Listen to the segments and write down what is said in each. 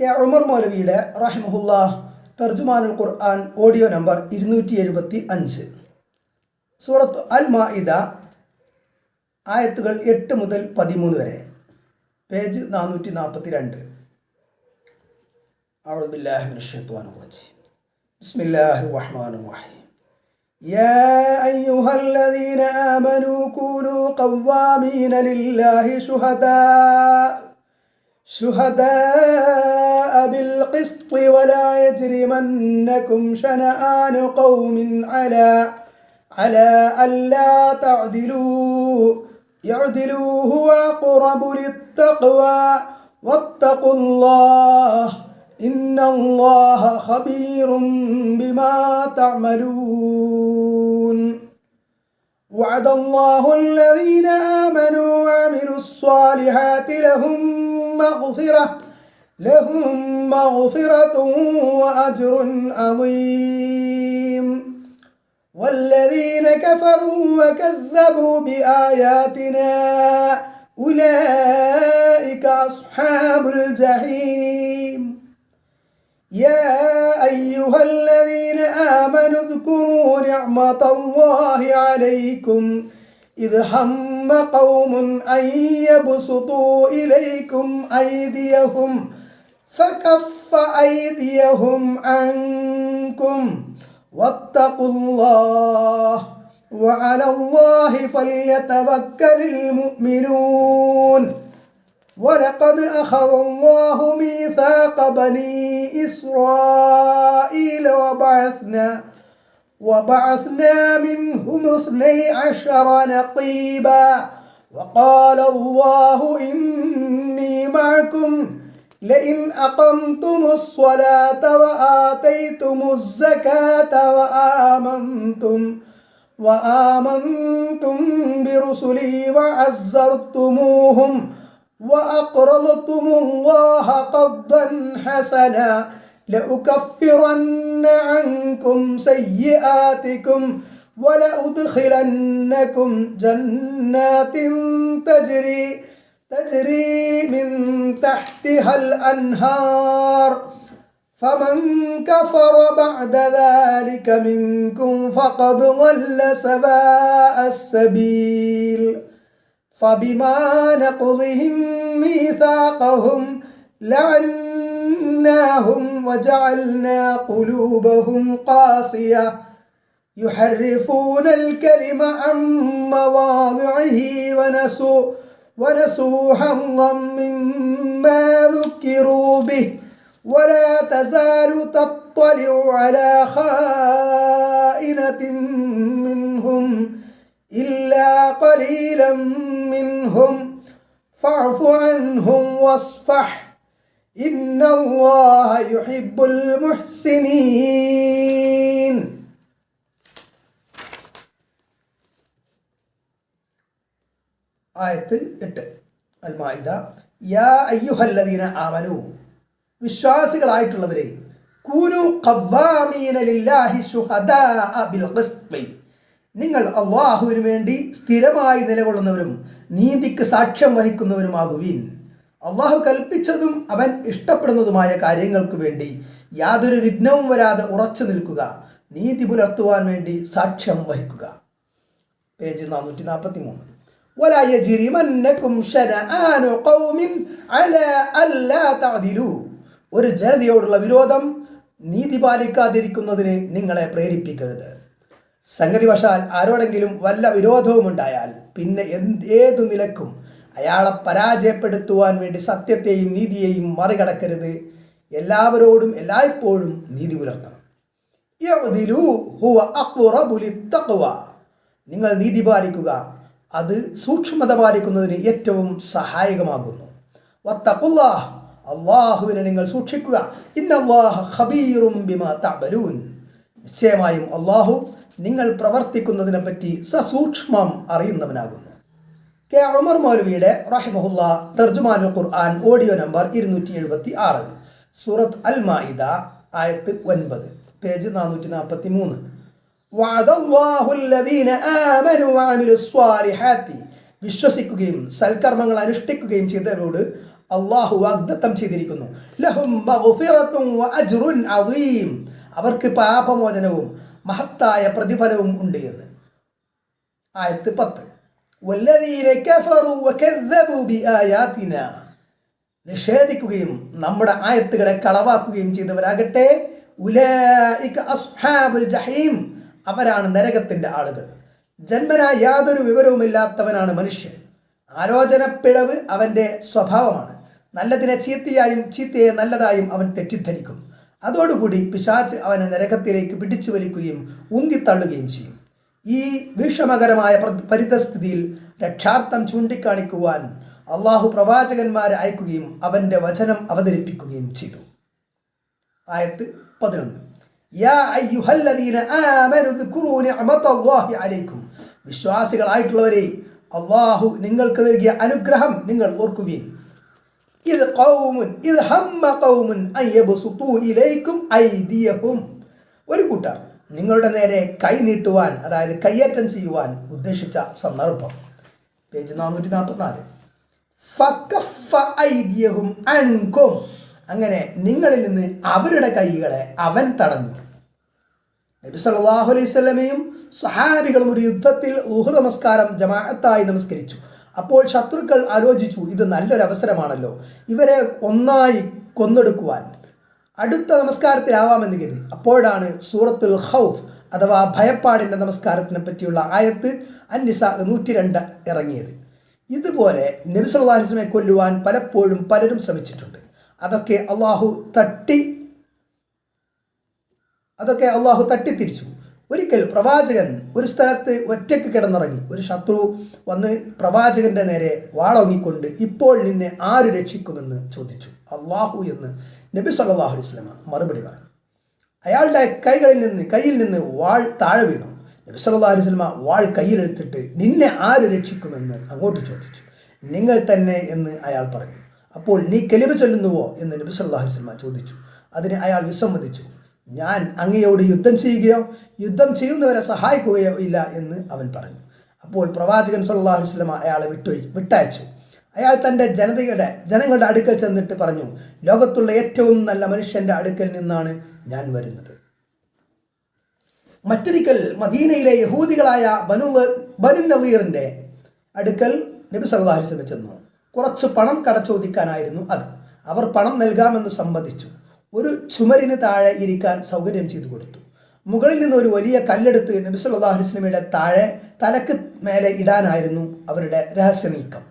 K Umar മൗലവിയുടെ റഹിമഹുല്ല തർജുമാനുൽ ഖുർആൻ audio number ഇരുന്നൂറ്റി എഴുപത്തി അഞ്ച് സൂറത്ത് അൽ മാഇദ ആയത്തുകൾ എട്ട് മുതൽ പതിമൂന്ന് വരെ പേജ് നാനൂറ്റി നാൽപ്പത്തി രണ്ട് أعوذ بالله من الشيطان الرجيم بسم الله الرحمن الرحيم يا أيها الذين آمنوا كونوا قوامين لله شهداء شهداء بالقسط ولا يجرمنكم شنآن قوم على على ألا تعدلوا. يعدلوا هو أقرب للتقوى. واتقوا الله إن الله خبير بما تعملون. وعد الله الذين آمنوا وعملوا الصالحات لهم مغفرة. لهم مغفرة وأجر عظيم. والذين كفروا وكذبوا بآياتنا أولئك أصحاب الجحيم. يا أيها الذين آمنوا اذكروا نعمة الله عليكم إذ هم قوم أن يبسطوا إليكم أيديهم فكف أيديهم عنكم واتقوا الله وعلى الله فليتوكل المؤمنون. ولقد أخذ الله ميثاق بني إسرائيل وبعثنا وبعثنا منهم اثني عشر نقيبا. وقال الله إني معكم لئن أقمتم الصلاة وآتيتم الزكاة وآمنتم وآمنتم برسلي وعزرتموهم وأقرضتم الله قرضا حسنا لأكفرن عنكم سيئاتكم ولأدخلنكم جنات تجري تجري من تحتها الأنهار. فمن كفر بعد ذلك منكم فقد ضل سواء السبيل. فبما نقضهم ميثاقهم لعناهم وجعلنا قلوبهم قاسية. يحرفون الكلم عن مواضعه ونسوا ونسوا حظا مما ذكروا به. ولا تزال تطلع على خائنة منهم إلا قليلا منهم. فاعف عنهم واصفح. إن الله يحب المحسنين. ആയത്ത് എട്ട്. അൽമായിദ യാ അയ്യുഹല്ലദീന ആമനു വിശ്വാസികളായിട്ടുള്ളവരെ കൂനു ലില്ലാഹി ബിൽ നിങ്ങൾ അള്ളാഹുവിന് വേണ്ടി സ്ഥിരമായി നിലകൊള്ളുന്നവരും നീതിക്ക് സാക്ഷ്യം വഹിക്കുന്നവരുമാകുവിൻ. അള്ളാഹു കൽപ്പിച്ചതും അവൻ ഇഷ്ടപ്പെടുന്നതുമായ കാര്യങ്ങൾക്ക് വേണ്ടി യാതൊരു വിഘ്നവും വരാതെ ഉറച്ചു നിൽക്കുക നീതി പുലർത്തുവാൻ വേണ്ടി സാക്ഷ്യം വഹിക്കുക. പേജ് നാനൂറ്റി നാൽപ്പത്തി മൂന്ന് ولا يجرمنكم شنآن قوم على ألا تعدلوا ഒരു ജനതയോടുള്ള വിരോധം നീതി പാലിക്കാതിരിക്കുന്നതിന് നിങ്ങളെ പ്രേരിപ്പിക്കരുത് സംഗതി വശാൽ ആരോടെങ്കിലും വല്ല വിരോധവും ഉണ്ടായാൽ പിന്നെ എന്ത് ഏതു നിലക്കും അയാളെ പരാജയപ്പെടുത്തുവാൻ വേണ്ടി സത്യത്തെയും നീതിയെയും മറികടക്കരുത് എല്ലാവരോടും എല്ലായ്പ്പോഴും നീതി പുലർത്തണം യഅ്ദിലൂ ഹുവ അഖ്റബു ലിത്തഖ്വ. നിങ്ങൾ നീതി പാലിക്കുക അത് സൂക്ഷ്മത പാലിക്കുന്നതിന് ഏറ്റവും സഹായകമാകുന്നു. വത്തഖുല്ലാഹ് അള്ളാഹുവിനെ നിങ്ങൾ സൂക്ഷിക്കുക. ഇന്നല്ലാഹ തഅമലൂൻ. നിശ്ചയമായും അള്ളാഹു നിങ്ങൾ പ്രവർത്തിക്കുന്നതിനെ പറ്റി സസൂക്ഷ്മം അറിയുന്നവനാകുന്നു. കെ ഉമർ മൗലവിയുടെ റഹിമഹുല്ല തർജുമാനുൽ ഖുർആൻ ഓഡിയോ നമ്പർ ഇരുന്നൂറ്റി എഴുപത്തി ആറ് സൂറത്ത് അൽ മാഇദ ആയത്ത് ഒൻപത്. പേജ് നാനൂറ്റി നാൽപ്പത്തി മൂന്ന് വിശ്വസിക്കുകയും സൽക്കർമ്മങ്ങൾ അനുഷ്ഠിക്കുകയും ചെയ്തവരോട് അള്ളാഹു വാഗ്ദത്തം ചെയ്തിരിക്കുന്നു. അവർക്ക് പാപമോചനവും മഹത്തായ പ്രതിഫലവും ഉണ്ട് എന്ന്. ആയത്ത് പത്ത്. നിഷേധിക്കുകയും നമ്മുടെ ആയത്തുകളെ കളവാക്കുകയും ചെയ്തവരാകട്ടെ. ഉലൈക ജഹീം. അവരാണ് നരകത്തിന്റെ ആളുകൾ. ജന്മനാ യാതൊരു വിവരവുമില്ലാത്തവനാണ് മനുഷ്യൻ. ആലോചനപ്പിഴവ് അവന്റെ സ്വഭാവമാണ്. നല്ലതിനെ ചീത്തയായും ചീത്തയെ നല്ലതായും അവൻ തെറ്റിദ്ധരിക്കും. അതോടുകൂടി പിശാച്ച് അവനെ നരകത്തിലേക്ക് പിടിച്ചു വലിക്കുകയും ഉന്തിത്തള്ളുകയും ചെയ്യും. ഈ വിഷമകരമായ പരിതസ്ഥിതിയിൽ രക്ഷാർത്ഥം ചൂണ്ടിക്കാണിക്കുവാൻ അള്ളാഹു പ്രവാചകന്മാരെ അയക്കുകയും അവന്റെ വചനം അവതരിപ്പിക്കുകയും ചെയ്തു. ആയത്ത് പതിനൊന്ന്. വിശ്വാസികളായിട്ടുള്ളവരെ അള്ളാഹു നിങ്ങൾക്ക് നൽകിയ അനുഗ്രഹം നിങ്ങൾ ഓർക്കുകയും ഇത് ഹമ്മ قوم അൻ യബ്സുതു ഇലൈക്കും ഐദിയഹും. ഒരു കൂട്ടർ നിങ്ങളുടെ നേരെ കൈ നീട്ടുവാൻ അതായത് കയ്യേറ്റം ചെയ്യുവാൻ ഉദ്ദേശിച്ച സന്ദർഭം. പേജ് നാനൂറ്റി നാൽപ്പത്തിനാല് ഫക്കഫ അങ്ങനെ നിങ്ങളിൽ നിന്ന് അവരുടെ കൈകളെ അവൻ തടഞ്ഞു. നബി സല്ലല്ലാഹു അലൈഹി സ്വലമയും സഹാബികളും ഒരു യുദ്ധത്തിൽ ഉഹു നമസ്കാരം ജമാഅത്തായി നമസ്കരിച്ചു. അപ്പോൾ ശത്രുക്കൾ ആലോചിച്ചു ഇത് നല്ലൊരു അവസരമാണല്ലോ. ഇവരെ ഒന്നായി കൊന്നെടുക്കുവാൻ. അടുത്ത നമസ്കാരത്തിലാവാമെന്ന് കരുതി. അപ്പോഴാണ് സൂറത്തുൽ ഹൗഫ് അഥവാ ഭയപ്പാടിന്റെ നമസ്കാരത്തിനെ പറ്റിയുള്ള ആയത്ത് അന്നിസ നൂറ്റി രണ്ട് ഇറങ്ങിയത്. ഇതുപോലെ നബി സല്ലല്ലാഹു അലൈഹി വസല്ലമയെ കൊല്ലുവാൻ പലപ്പോഴും പലരും ശ്രമിച്ചിട്ടുണ്ട്. അതൊക്കെ അള്ളാഹു തട്ടി അതൊക്കെ അള്ളാഹു തട്ടിത്തിരിച്ചു. ഒരിക്കൽ പ്രവാചകൻ ഒരു സ്ഥലത്ത് ഒറ്റയ്ക്ക് കിടന്നിറങ്ങി. ഒരു ശത്രു വന്ന് പ്രവാചകന്റെ നേരെ വാളോങ്ങിക്കൊണ്ട് ഇപ്പോൾ നിന്നെ ആര് രക്ഷിക്കുമെന്ന് ചോദിച്ചു. അള്ളാഹു എന്ന് നബി സല്ലല്ലാഹു അലൈഹി വസല്ലമ മറുപടി പറഞ്ഞു. അയാളുടെ കൈകളിൽ നിന്ന് കയ്യിൽ നിന്ന് വാൾ താഴെ വീണു. നബി സല്ലല്ലാഹു അലൈഹി വസല്ലമ വാൾ കയ്യിലെടുത്തിട്ട് നിന്നെ ആര് രക്ഷിക്കുമെന്ന് അങ്ങോട്ട് ചോദിച്ചു. നിങ്ങൾ തന്നെ എന്ന് അയാൾ പറഞ്ഞു. അപ്പോൾ നീ കെലിവ് ചൊല്ലുന്നുവോ എന്ന് നബി സല്ലാഹു വസല്ലമ ചോദിച്ചു. അതിന് അയാൾ വിസമ്മതിച്ചു. ഞാൻ അങ്ങയോട് യുദ്ധം ചെയ്യുകയോ യുദ്ധം ചെയ്യുന്നവരെ സഹായിക്കുകയോ ഇല്ല എന്ന് അവൻ പറഞ്ഞു. അപ്പോൾ പ്രവാചകൻ സല്ലാഹു അലൈഹി വസല്ലമ അയാളെ വിട്ടൊഴി വിട്ടയച്ചു. അയാൾ തന്റെ ജനതയുടെ ജനങ്ങളുടെ അടുക്കൽ ചെന്നിട്ട് പറഞ്ഞു ലോകത്തുള്ള ഏറ്റവും നല്ല മനുഷ്യന്റെ അടുക്കൽ നിന്നാണ് ഞാൻ വരുന്നത്. മറ്റൊരിക്കൽ മദീനയിലെ യഹൂദികളായ ബനു ബനു നവീറിന്റെ അടുക്കൽ നബി സല്ലാഹു വസല്ലം ചെന്നു. കുറച്ച് പണം കടച്ചോദിക്കാനായിരുന്നു അത്. അവർ പണം നൽകാമെന്ന് സമ്മതിച്ചു. ഒരു ചുമരിന് താഴെ ഇരിക്കാൻ സൗകര്യം ചെയ്തു കൊടുത്തു. മുകളിൽ നിന്ന് ഒരു വലിയ കല്ലെടുത്ത് നബി സല്ലല്ലാഹു അലൈഹി വസല്ലമയുടെ താഴെ തലക്ക് മേലെ ഇടാനായിരുന്നു അവരുടെ രഹസ്യ നീക്കം.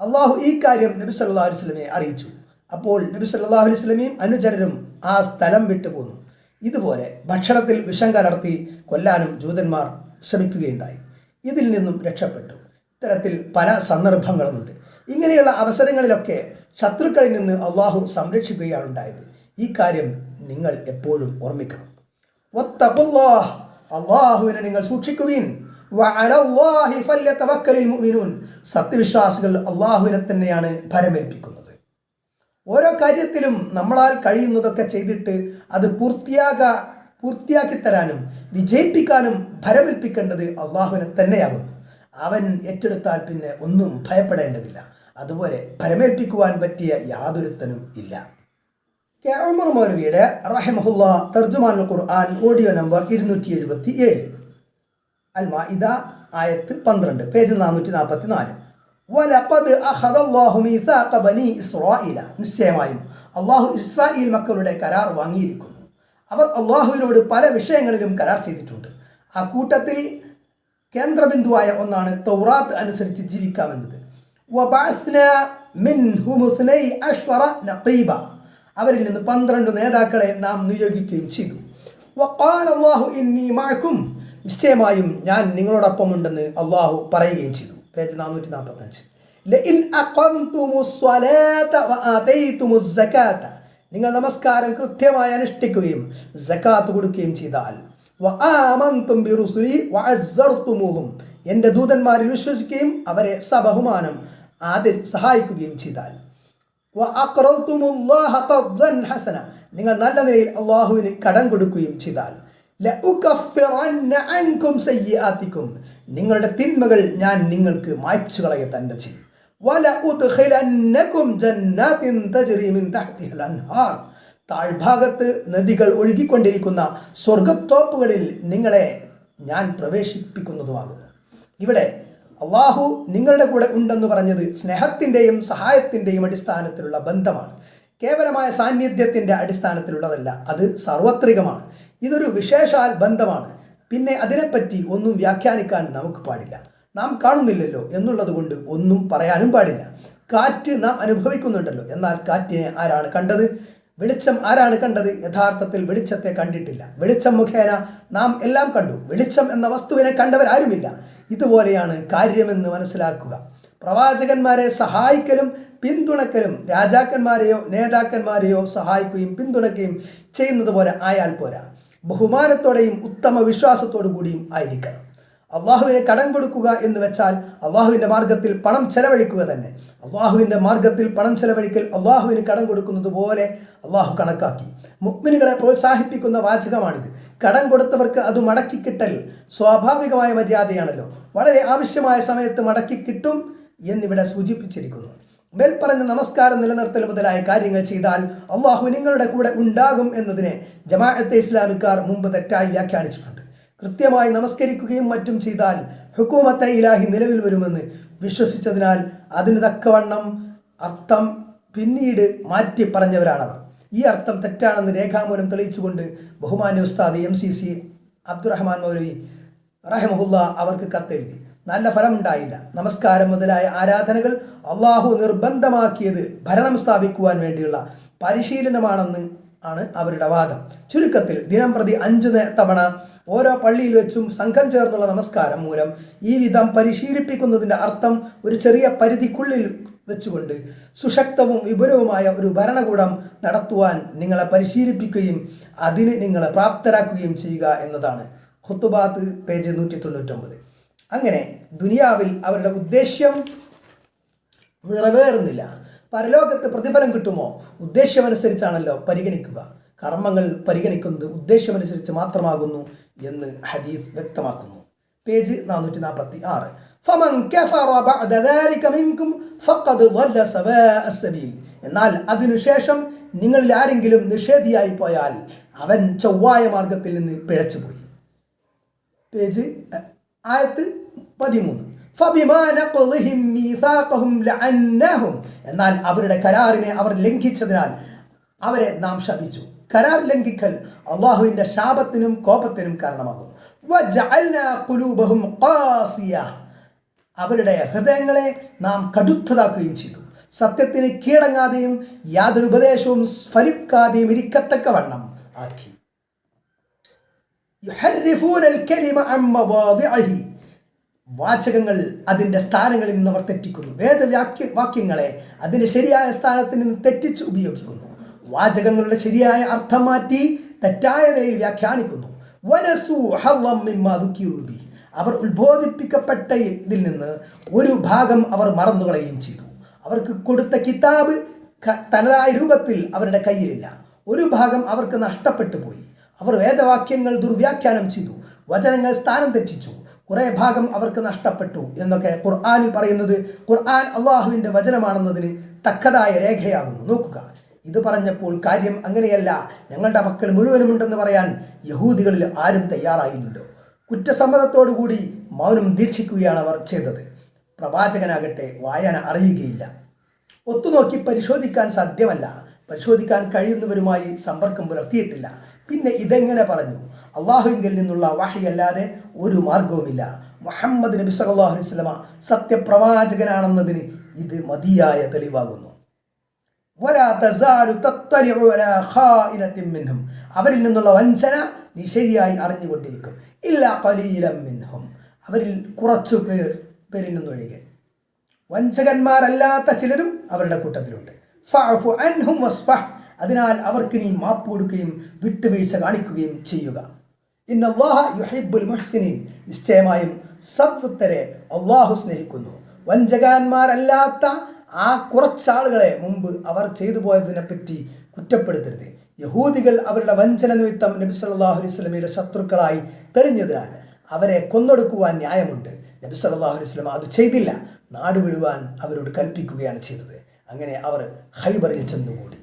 അള്ളാഹു ഈ കാര്യം നബി അലൈഹി വസല്ലമയെ അറിയിച്ചു. അപ്പോൾ നബി അലൈഹി വസല്ലമയും അനുചരരും ആ സ്ഥലം വിട്ടു പോന്നു. ഇതുപോലെ ഭക്ഷണത്തിൽ വിഷം കലർത്തി കൊല്ലാനും ജൂതന്മാർ ശ്രമിക്കുകയുണ്ടായി. ഇതിൽ നിന്നും രക്ഷപ്പെട്ടു. ഇത്തരത്തിൽ പല സന്ദർഭങ്ങളുമുണ്ട്. ഇങ്ങനെയുള്ള അവസരങ്ങളിലൊക്കെ ശത്രുക്കളിൽ നിന്ന് അള്ളാഹു സംരക്ഷിക്കുകയാണ് ഉണ്ടായത്. ഈ കാര്യം നിങ്ങൾ എപ്പോഴും ഓർമ്മിക്കണം. അള്ളാഹുവിനെ നിങ്ങൾ സൂക്ഷിക്കുവീൻ. സത്യവിശ്വാസികൾ അള്ളാഹുവിനെ തന്നെയാണ് ഭരമേൽപ്പിക്കുന്നത്. ഓരോ കാര്യത്തിലും നമ്മളാൽ കഴിയുന്നതൊക്കെ ചെയ്തിട്ട് അത് പൂർത്തിയാക പൂർത്തിയാക്കി തരാനും വിജയിപ്പിക്കാനും ഭരമേൽപ്പിക്കേണ്ടത് അള്ളാഹുവിനെ തന്നെയാകുന്നു. അവൻ ഏറ്റെടുത്താൽ പിന്നെ ഒന്നും ഭയപ്പെടേണ്ടതില്ല. അതുപോലെ പരമേൽപ്പിക്കുവാൻ പറ്റിയ യാതൊരുത്തനും ഇല്ല. കെ. ഉമർ മൗലവിയുടെ റഹിമഹുല്ല തർജുമാനുൽ ഖുർആൻ ഓഡിയോ നമ്പർ ഇരുന്നൂറ്റി എഴുപത്തി ഏഴ് അൽ മാഇദ ആയത്ത് പന്ത്രണ്ട് പേജ് നാനൂറ്റി നാൽപ്പത്തി നാല് നിശ്ചയമായും അള്ളാഹു ഇസ്രായേൽ മക്കളുടെ കരാർ വാങ്ങിയിരിക്കുന്നു. അവർ അള്ളാഹുവിനോട് പല വിഷയങ്ങളിലും കരാർ ചെയ്തിട്ടുണ്ട്. ആ കൂട്ടത്തിൽ കേന്ദ്രബിന്ദുവായ ഒന്നാണ് തൗറാത്ത് അനുസരിച്ച് ജീവിക്കാമെന്നത്. അവരിൽ നിന്ന് പന്ത്രണ്ട് നേതാക്കളെ നാം നിയോഗിക്കുകയും ചെയ്തു. നിശ്ചയമായും ഞാൻ നിങ്ങളോടൊപ്പം ഉണ്ടെന്ന് അള്ളാഹു പറയുകയും ചെയ്തു. പേജ് നാനൂറ്റി നാൽപ്പത്തഞ്ച് നിങ്ങൾ നമസ്കാരം കൃത്യമായി അനുഷ്ഠിക്കുകയും സകാത്ത് കൊടുക്കുകയും ചെയ്താൽ എന്റെ ദൂതന്മാരിൽ വിശ്വസിക്കുകയും അവരെ സബഹുമാനം ആദരി സഹായിക്കുകയും ചെയ്താൽ. ഹസന. നിങ്ങൾ നല്ല നിലയിൽ അള്ളാഹുവിന് കടം കൊടുക്കുകയും ചെയ്താൽ. നിങ്ങളുടെ തിന്മകൾ ഞാൻ നിങ്ങൾക്ക് മായ്ച്ചു കളയ തന്നെ ചെയ്യും. താഴ്ഭാഗത്ത് നദികൾ ഒഴുകിക്കൊണ്ടിരിക്കുന്ന സ്വർഗത്തോപ്പുകളിൽ നിങ്ങളെ ഞാൻ പ്രവേശിപ്പിക്കുന്നതുമാകുന്നു. ഇവിടെ അള്ളാഹു നിങ്ങളുടെ കൂടെ ഉണ്ടെന്ന് പറഞ്ഞത് സ്നേഹത്തിന്റെയും സഹായത്തിന്റെയും അടിസ്ഥാനത്തിലുള്ള ബന്ധമാണ്. കേവലമായ സാന്നിധ്യത്തിന്റെ അടിസ്ഥാനത്തിലുള്ളതല്ല അത് സാർവത്രികമാണ്. ഇതൊരു വിശേഷാൽ ബന്ധമാണ്. പിന്നെ അതിനെപ്പറ്റി ഒന്നും വ്യാഖ്യാനിക്കാൻ നമുക്ക് പാടില്ല. നാം കാണുന്നില്ലല്ലോ എന്നുള്ളത് കൊണ്ട് ഒന്നും പറയാനും പാടില്ല. കാറ്റ് നാം അനുഭവിക്കുന്നുണ്ടല്ലോ എന്നാൽ കാറ്റിനെ ആരാണ് കണ്ടത്? വെളിച്ചം ആരാണ് കണ്ടത്? യഥാർത്ഥത്തിൽ വെളിച്ചത്തെ കണ്ടിട്ടില്ല. വെളിച്ചം മുഖേന നാം എല്ലാം കണ്ടു. വെളിച്ചം എന്ന വസ്തുവിനെ കണ്ടവരാരുമില്ല. ഇതുപോലെയാണ് കാര്യമെന്ന് മനസ്സിലാക്കുക. പ്രവാചകന്മാരെ സഹായിക്കലും പിന്തുണക്കലും രാജാക്കന്മാരെയോ നേതാക്കന്മാരെയോ സഹായിക്കുകയും പിന്തുണയ്ക്കുകയും ചെയ്യുന്നത് പോലെ ആയാൽ പോരാ. ബഹുമാനത്തോടെയും ഉത്തമ വിശ്വാസത്തോടു കൂടിയും ആയിരിക്കണം. അള്ളാഹുവിനെ കടം കൊടുക്കുക എന്ന് വെച്ചാൽ അള്ളാഹുവിന്റെ മാർഗത്തിൽ പണം ചെലവഴിക്കുക തന്നെ. അള്ളാഹുവിന്റെ മാർഗത്തിൽ പണം ചെലവഴിക്കൽ അള്ളാഹുവിന് കടം കൊടുക്കുന്നത് പോലെ അള്ളാഹു കണക്കാക്കി. മുഗ്മിനുകളെ പ്രോത്സാഹിപ്പിക്കുന്ന വാചകമാണിത്. കടം കൊടുത്തവർക്ക് അത് മടക്കി കിട്ടൽ സ്വാഭാവികമായ മര്യാദയാണല്ലോ. വളരെ ആവശ്യമായ സമയത്ത് മടക്കി കിട്ടും എന്നിവിടെ സൂചിപ്പിച്ചിരിക്കുന്നു. മേൽപ്പറഞ്ഞ നമസ്കാരം നിലനിർത്തൽ മുതലായ കാര്യങ്ങൾ ചെയ്താൽ അള്ളാഹു നിങ്ങളുടെ കൂടെ ഉണ്ടാകും എന്നതിനെ ജമാഅത്തെ ഇസ്ലാമിക്കാർ മുമ്പ് തെറ്റായി വ്യാഖ്യാനിച്ചിട്ടുണ്ട്. കൃത്യമായി നമസ്കരിക്കുകയും മറ്റും ചെയ്താൽ ഹുക്കൂമത്തെ ഇലാഹി നിലവിൽ വരുമെന്ന് വിശ്വസിച്ചതിനാൽ അതിന് തക്കവണ്ണം അർത്ഥം പിന്നീട് മാറ്റി പറഞ്ഞവരാണവർ. ഈ അർത്ഥം തെറ്റാണെന്ന് രേഖാമൂലം തെളിയിച്ചുകൊണ്ട് ബഹുമാന്യ ഉസ്താദ് M C C Abdurahman Moulavi Rahamulla അവർക്ക് കത്തെഴുതി. നല്ല ഫലമുണ്ടായില്ല. നമസ്കാരം മുതലായ ആരാധനകൾ അള്ളാഹു നിർബന്ധമാക്കിയത് ഭരണം സ്ഥാപിക്കുവാൻ വേണ്ടിയുള്ള പരിശീലനമാണെന്ന് ആണ് അവരുടെ വാദം. ചുരുക്കത്തിൽ ദിനം പ്രതി അഞ്ചു തവണ ഓരോ പള്ളിയിൽ വെച്ചും സംഘം ചേർന്നുള്ള നമസ്കാരം മൂലം ഈ വിധം പരിശീലിപ്പിക്കുന്നതിന്റെ അർത്ഥം ഒരു ചെറിയ പരിധിക്കുള്ളിൽ വെച്ചുകൊണ്ട് സുശക്തവും വിപുലവുമായ ഒരു ഭരണകൂടം നടത്തുവാൻ നിങ്ങളെ പരിശീലിപ്പിക്കുകയും അതിന് നിങ്ങളെ പ്രാപ്തരാക്കുകയും ചെയ്യുക എന്നതാണ്. ഹുത്തുബാത്ത് പേജ് നൂറ്റി തൊണ്ണൂറ്റൊമ്പത് അങ്ങനെ ദുനിയാവിൽ അവരുടെ ഉദ്ദേശ്യം നിറവേറുന്നില്ല. പരലോകത്ത് പ്രതിഫലം കിട്ടുമോ? ഉദ്ദേശമനുസരിച്ചാണല്ലോ പരിഗണിക്കുക. കർമ്മങ്ങൾ പരിഗണിക്കുന്നത് ഉദ്ദേശമനുസരിച്ച് മാത്രമാകുന്നു എന്ന് ഹദീസ് വ്യക്തമാക്കുന്നു. പേജ് നാനൂറ്റി നാൽപ്പത്തി ആറ് എന്നാൽ അതിനുശേഷം നിങ്ങളിൽ ആരെങ്കിലും നിഷേധിയായി പോയാൽ അവൻ ചൊവ്വായ മാർഗത്തിൽ നിന്ന് പിഴച്ചുപോയി. പേജ് ആയത്ത് പതിമൂന്ന്. എന്നാൽ അവരുടെ കരാറിനെ അവർ ലംഘിച്ചതിനാൽ അവരെ നാം ശപിച്ചു. കരാർ ലംഘിക്കൽ അള്ളാഹുവിന്റെ ശാപത്തിനും കോപത്തിനും കാരണമാകും അവരുടെ ഹൃദയങ്ങളെ നാം കടുത്തതാക്കുകയും ചെയ്തു. സത്യത്തിന് കീഴടങ്ങാതെയും യാതൊരു ഉപദേശവും സ്ഫലിക്കാതെയും ഇരിക്കത്തക്കവണ്ണം ആക്കി. വാചകങ്ങൾ അതിന്റെ സ്ഥാനങ്ങളിൽ നിന്ന് അവർ തെറ്റിക്കുന്നു. വേദവാക്യ വാക്യങ്ങളെ അതിന്റെ ശരിയായ സ്ഥാനത്ത് നിന്ന് തെറ്റിച്ച് ഉപയോഗിക്കുന്നു. വാചകങ്ങളുടെ ശരിയായ അർത്ഥം മാറ്റി തെറ്റായ നിലയിൽ വ്യാഖ്യാനിക്കുന്നു. അവർ ഉത്ബോധിപ്പിക്കപ്പെട്ട ഇതിൽ നിന്ന് ഒരു ഭാഗം അവർ മറന്നുകളയുകയും ചെയ്തു. അവർക്ക് കൊടുത്ത കിതാബ് തനതായ രൂപത്തിൽ അവരുടെ കയ്യിലില്ല. ഒരു ഭാഗം അവർക്ക് നഷ്ടപ്പെട്ടു പോയി. അവർ വേദവാക്യങ്ങൾ ദുർവ്യാഖ്യാനം ചെയ്തു. വചനങ്ങൾ സ്ഥാനം തെറ്റിച്ചു. കുറേ ഭാഗം അവർക്ക് നഷ്ടപ്പെട്ടു എന്നൊക്കെ ഖുർആാനിൽ പറയുന്നത് ഖുർആൻ അള്ളാഹുവിന്റെ വചനമാണെന്നതിന് തക്കതായ രേഖയാകുന്നു. നോക്കുക. ഇത് പറഞ്ഞപ്പോൾ കാര്യം അങ്ങനെയല്ല. ഞങ്ങളുടെ മക്കൾ മുഴുവനുമുണ്ടെന്ന് പറയാൻ യഹൂദികളിൽ ആരും തയ്യാറായില്ലല്ലോ കുറ്റസമ്മതത്തോടുകൂടി മൗനം ദീക്ഷിക്കുകയാണ് അവർ ചെയ്തത്. പ്രവാചകനാകട്ടെ വായന അറിയുകയില്ല. ഒത്തുനോക്കി പരിശോധിക്കാൻ സാധ്യമല്ല. പരിശോധിക്കാൻ കഴിയുന്നവരുമായി സമ്പർക്കം പുലർത്തിയിട്ടില്ല. പിന്നെ ഇതെങ്ങനെ പറഞ്ഞു? അള്ളാഹുവിൽ നിന്നുള്ള വാഹിയല്ലാതെ ഒരു മാർഗവുമില്ല മുഹമ്മദ് നബി സല്ലാഹു അലൈഹി സത്യപ്രവാചകനാണെന്നതിന് ഇത് മതിയായ തെളിവാകുന്നു. അവരിൽ നിന്നുള്ള വഞ്ചന നിശരിയായി അറിഞ്ഞുകൊണ്ടിരിക്കും. ഇല്ല മിൻഹും. അവരിൽ കുറച്ചു പേർ പേരിൽ നിന്നൊഴികെ വഞ്ചകന്മാരല്ലാത്ത ചിലരും അവരുടെ കൂട്ടത്തിലുണ്ട്. വസ്ഫഹ്. അതിനാൽ അവർക്ക് നീ മാപ്പ് കൊടുക്കുകയും വിട്ടുവീഴ്ച കാണിക്കുകയും ചെയ്യുക. ഇന്നല്ലാഹ യുഹിബ്ബുൽ മുഹ്സിനീൻ. നിശ്ചയമായും സത്വത്തരെ അള്ളാഹു സ്നേഹിക്കുന്നു. വഞ്ചകന്മാരല്ലാത്ത ആ കുറച്ചാളുകളെ മുമ്പ് അവർ ചെയ്തു പോയതിനെ പറ്റി കുറ്റപ്പെടുത്തരുത്. യഹൂദികൾ അവരുടെ വഞ്ചന നിമിത്തം നബി സല്ലല്ലാഹു അലൈഹി ശത്രുക്കളായി തെളിഞ്ഞതിനാൽ അവരെ കൊന്നൊടുക്കുവാൻ ന്യായമുണ്ട്. നബി സല്ലാഹു അലൈഹി വസല്ലം അത് ചെയ്തില്ല. നാട് വിടുവാൻ അവരോട് കൽപ്പിക്കുകയാണ് ചെയ്തത്. അങ്ങനെ അവർ ഹൈബറിൽ ചെന്നുകൂടി.